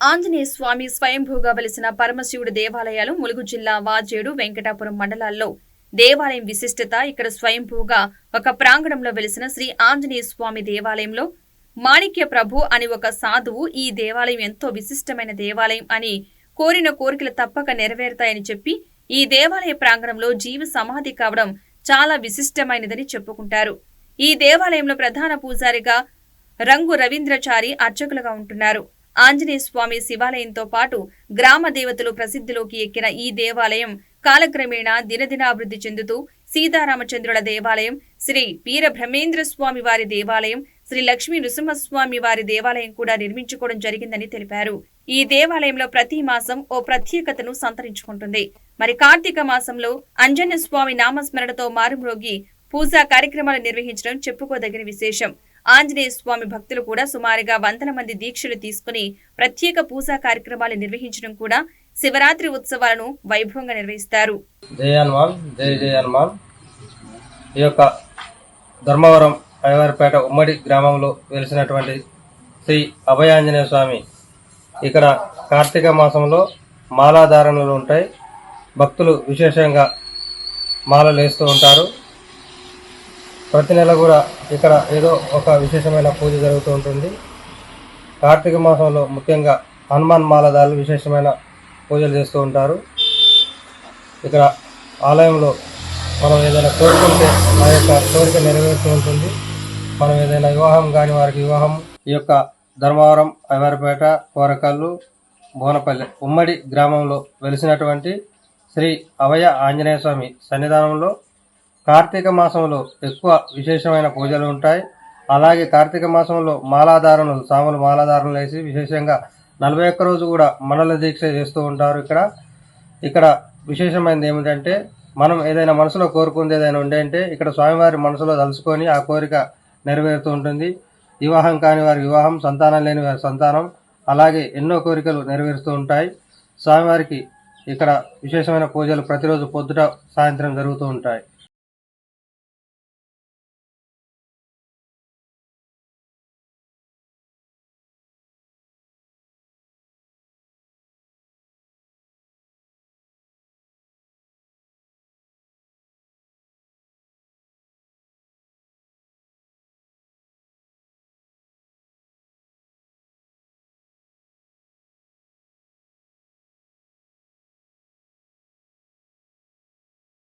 ఆంజనేయ స్వామి స్వయంభూగా వెలిసిన పరమశివుడి దేవాలయాలు ములుగు జిల్లా వాజేడు వెంకటాపురం మండలాల్లో. దేవాలయం విశిష్టత ఇక్కడ స్వయంభూగా ఒక ప్రాంగణంలో వెలిసిన శ్రీ ఆంజనేయ స్వామి దేవాలయంలో మాణిక్య ప్రభు అని ఒక సాధువు ఈ దేవాలయం ఎంతో విశిష్టమైన దేవాలయం అని కోరిన కోరికలు తప్పక నెరవేరుతాయని చెప్పి ఈ దేవాలయ ప్రాంగణంలో జీవ సమాధి కావడం చాలా విశిష్టమైనదని చెప్పుకుంటారు. ఈ దేవాలయంలో ప్రధాన పూజారిగా రంగు రవీంద్రచారి అర్చకులుగా ఉంటున్నారు. ఆంజనేయ స్వామి శివాలయంతో పాటు గ్రామ దేవతలు ప్రసిద్ధిలోకి ఎక్కిన ఈ దేవాలయం కాలక్రమేణా దినదినాభివృద్ధి చెందుతూ సీతారామచంద్రుల దేవాలయం శ్రీ వీర బ్రహ్మేంద్ర స్వామి వారి దేవాలయం శ్రీ లక్ష్మీ నృసింహస్వామి వారి దేవాలయం కూడా నిర్మించుకోవడం జరిగిందని తెలిపారు. ఈ దేవాలయంలో ప్రతి మాసం ఓ ప్రత్యేకతను సంతరించుకుంటుంది. మరి కార్తీక మాసంలో అంజన్య స్వామి నామస్మరణతో మారుమ్రోగి పూజా కార్యక్రమాలు నిర్వహించడం చెప్పుకోదగిన విశేషం. ఆంజనేయ స్వామి భక్తులు కూడా సుమారుగా వందల మంది దీక్షలు తీసుకుని ప్రత్యేక పూజా కార్యక్రమాలు నిర్వహించడం కూడా శివరాత్రి ఉత్సవాలను వైభవంగా నిర్వహిస్తారు. జై హనుమాన్ జై హనుమాన్. ఈ యొక్క ధర్మవరం అయ్యవారిపేట ఉమ్మడి గ్రామంలో వెలిసినటువంటి శ్రీ అభయాంజనేయ స్వామి ఇక్కడ కార్తీక మాసంలో మాలాధారణలు ఉంటాయి. భక్తులు విశేషంగా మాలలు వేస్తూ ఉంటారు. ప్రతి నెల కూడా ఇక్కడ ఏదో ఒక విశేషమైన పూజ జరుగుతూ ఉంటుంది. కార్తీక మాసంలో ముఖ్యంగా హనుమాన్ మాలదారులు విశేషమైన పూజలు చేస్తూ ఉంటారు. ఇక్కడ ఆలయంలో మనం ఏదైనా కోరుకుంటే ఆ యొక్క కోరిక నెరవేరుతూ ఉంటుంది. మనం ఏదైనా వివాహం కాని వారికి వివాహం ఈ యొక్క ధర్మవరం అయ్యవారిపేట కోరకల్లు బోనపల్లి ఉమ్మడి గ్రామంలో వెలిసినటువంటి శ్రీ అవయ ఆంజనేయ స్వామి సన్నిధానంలో కార్తీక మాసంలో ఎక్కువ విశేషమైన పూజలు ఉంటాయి. అలాగే కార్తీక మాసంలో మాలాధారణలు సాములు మాలాధారణలు వేసి విశేషంగా నలభై ఒక్క రోజు కూడా మనల దీక్ష చేస్తూ ఉంటారు ఇక్కడ. ఇక్కడ విశేషమైనది ఏమిటంటే మనం ఏదైనా మనసులో కోరుకుంది ఏదైనా ఉండే అంటే ఇక్కడ స్వామివారి మనసులో తలుసుకొని ఆ కోరిక నెరవేరుతూ ఉంటుంది. వివాహం కాని వారి వివాహం సంతానం లేని వారి సంతానం అలాగే ఎన్నో కోరికలు నెరవేరుస్తూ ఉంటాయి. స్వామివారికి ఇక్కడ విశేషమైన పూజలు ప్రతిరోజు పొద్దుట సాయంత్రం జరుగుతూ ఉంటాయి.